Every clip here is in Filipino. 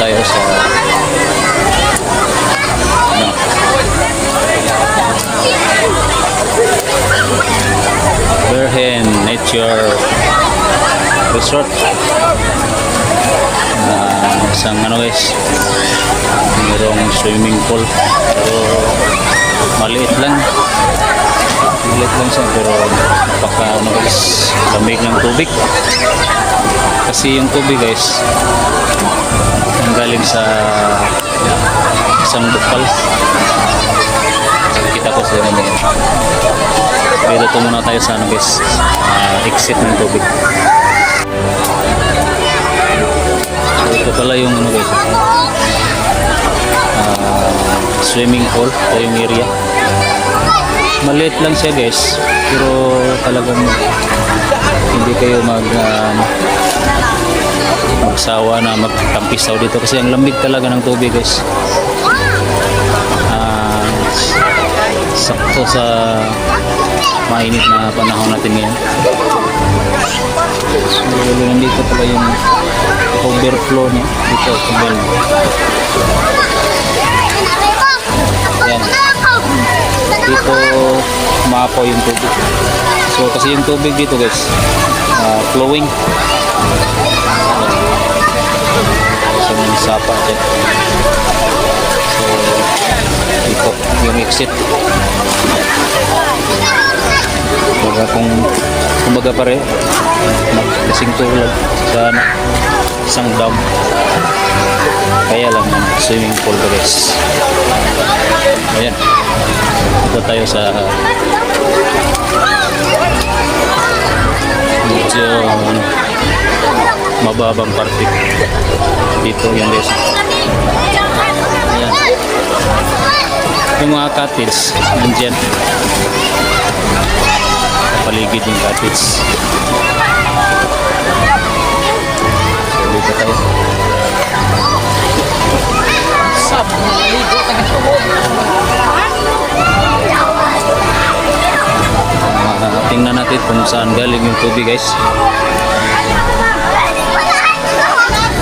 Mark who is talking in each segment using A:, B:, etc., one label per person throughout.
A: tayo sa ano, Berhen Nature Resort. Ah, isang ano guys, mayroong swimming pool. Pero maliit lang. Maliit lang siya pero napaka ano guys, lamig ng tubig. Kasi yung tubig guys, galing sa isang bukal. Kita ko sa mga Pero ito muna tayo sa ano guys, ah, exit ng tubig. So ito pala yung ano guys, ah, swimming pool, ito yung area. Maliit lang siya guys, pero talagang hindi kayo mag ah, magsawa na magtampisaw dito kasi ang lamig talaga ng tubig guys. Ah, sakto sa mainit na panahon natin ngayon. So, nandito pala yung overflow niya dito sa bell. Yan. Dito maapaw yung tubig. So kasi yung tubig dito guys, ah, flowing. May sapa dyan. So ito yung exit. Kumbaga kung kumbaga pare magkasing tulad sa ano, isang dam. Kaya lang ano, swimming pool guys. Ayan. Ito tayo sa medyo ano, mababang parte. Dito yan guys. Ayan. Yung mga cottage, nandyan. Paligid yung cottage. So, dito tayo. Ah, tingnan natin kung saan galing yung tubig guys.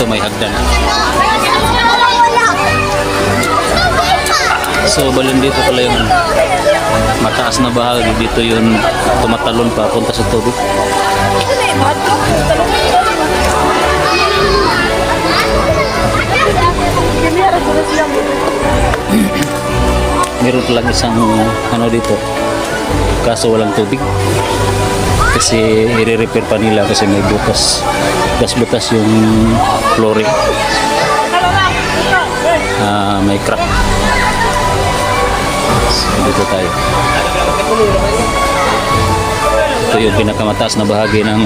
A: Ito may hagdan. So balon dito pala yung mataas na bahagi dito yung tumatalon pa punta sa tubig. Meron lang isang ano dito kaso walang tubig kasi i-repair pa nila kasi may butas butas-butas yung flooring. Ah, may crack. So, dito tayo. Ito yung pinakamataas na bahagi ng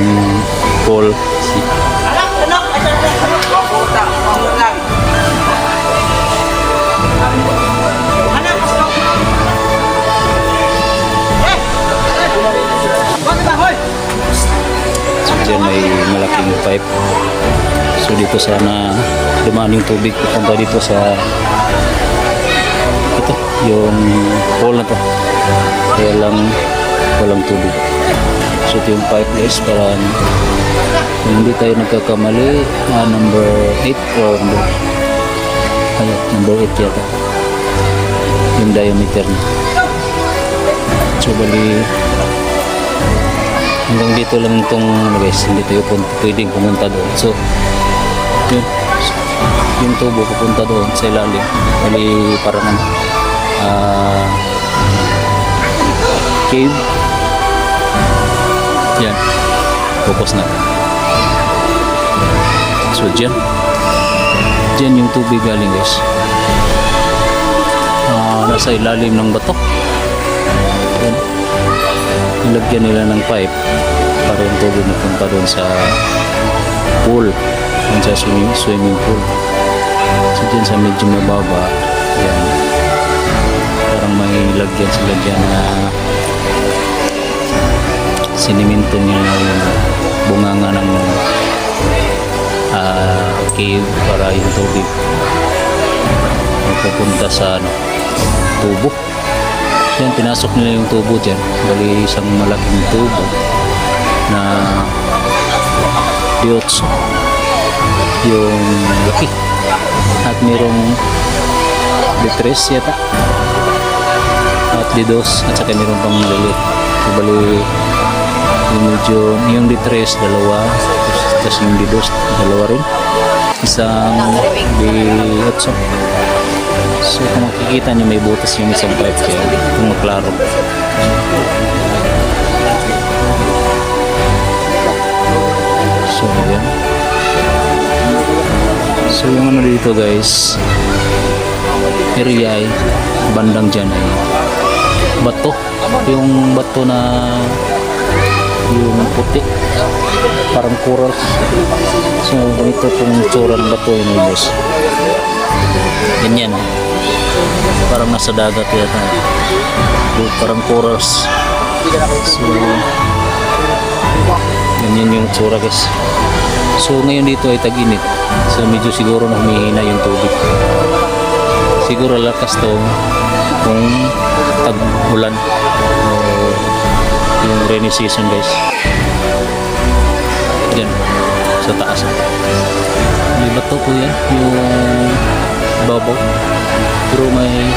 A: pool so dito sana dumaan yung tubig papunta dito sa ito yung pool na to. Kaya lang walang tubig. So ito yung pipe guys para hindi tayo nagkakamali ah, number 8 or number ay, number 8 yata. Yung diameter niya. So bali hanggang dito lang itong ano guys hindi tayo pwedeng pumunta doon. So yun yung tubo pupunta doon sa ilalim. Bali parang ah cave. Yan. Focus na. So dyan. Dyan yung tubig galing guys. Ah, nasa ilalim ng bato yan. Nilagyan nila ng pipe para yung tubig mapunta doon sa pool doon sa swimming, swimming pool so dyan sa medyo mababa yan parang may lagyan sila dyan na siniminto nila yung bunganga ng ah, cave para yung tubig mapupunta sa ano, tubo yan, pinasok nila yung tubo dyan. Bali, isang malaking tubo na Yotso. Yung laki. At mayroong litres yata. At lidos. At saka mayroong pang lili. Bali, yung medyo, yung litres, dalawa. Tapos yung lidos, dalawa rin. Isang B8. So kung makikita nyo may butas yung isang pipe kaya kung maklaro. So yung ano dito guys, area ay bandang dyan ay bato. Yung bato na yung puti parang corals. So ganito pong tsura ng bato yun guys. Ganyan. oh. Parang nasa dagat yata. Parang corals. So, ganyan yung tsura guys. So ngayon dito ay tag-init. So medyo siguro na humihina yung tubig. Siguro lakas to kung tag-ulan. Yung rainy season guys. Yan. Sa taas. May bato po yan. Yung babaw. Pero may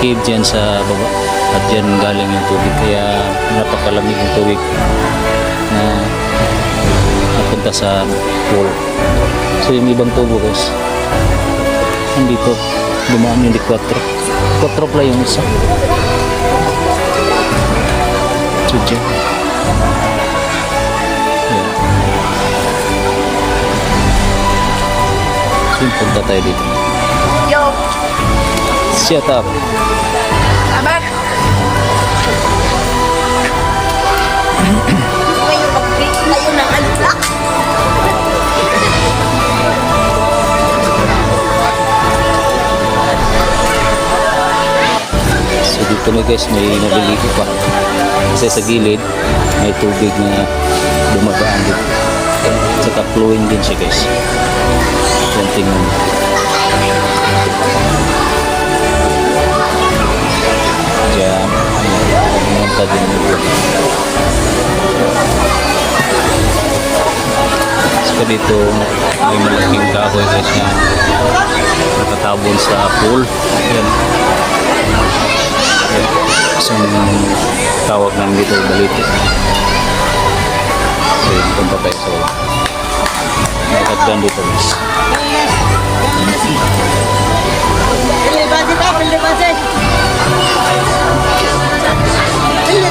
A: cave dyan sa baba. At dyan galing yung tubig. Kaya napakalamig yung tubig napunta sa pool. So yung ibang tubo guys, nandito, dumaan yung di 4. 4 pala yung isa. So dyan. Yan. So yung punta tayo dito.
B: Yo,
A: Shut up. Guys, may nabili pa. Kasi sa gilid, may tubig na dumadaan dito. Saka flowing din siya guys. Yan tingnan mo. Diyan. Ayan. Pumunta din dito. Saka dito, may malaking kahoy guys na nakatabon sa pool. Yan. Isang tawag namin dito, baliti. So, punta tayo sa wala. Nakatagdan dito, guys.
B: Pilih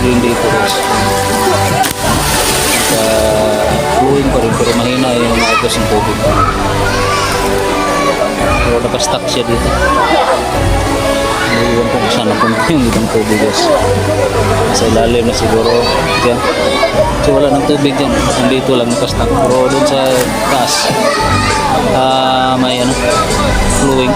A: rin dito, guys. Uh, flowing pa rin, pero mahina yung agos ng tubig. Pero nakastock siya dito. Naiiwan ko kung saan napunta yung ibang tubig, guys. Sa ilalim na siguro. Diyan. So wala ng tubig dyan. Nandito lang nakastock. Pero doon sa taas, ah may ano, flowing.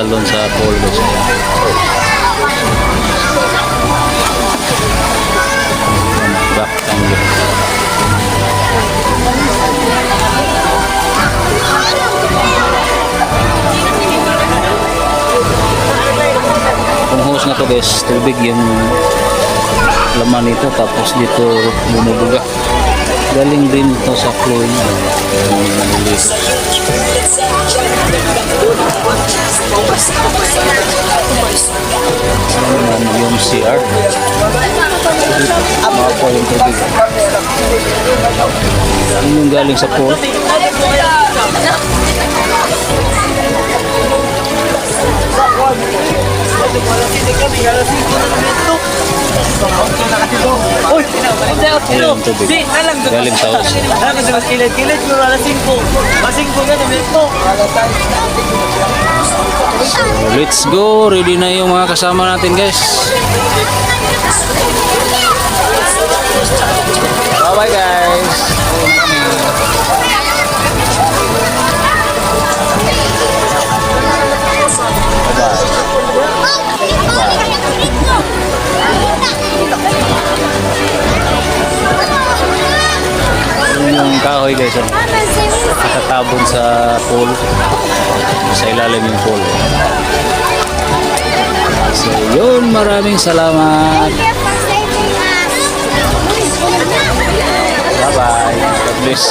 A: Mga tumatalon sa pool, guys. Back angle. Kung hose na to guys, tubig yung laman nito tapos dito bumubuga galing din ito sa clone naman yung CR makakuha yung tubig yun yung galing sa pool.
B: Cuando Uy, ako
A: Ayun tubig.
B: Di, alam ko.
A: Galing sa house.
B: Alam ko mas kilid-kilid pero alas 5. Alas 5 nga namin ito.
A: Let's go! Ready na yung mga kasama natin guys. Bye-bye guys! Kahoy guys. Oh. Nakatabon sa pool. Sa ilalim yung pool. So yun, maraming salamat. Bye-bye. God bless.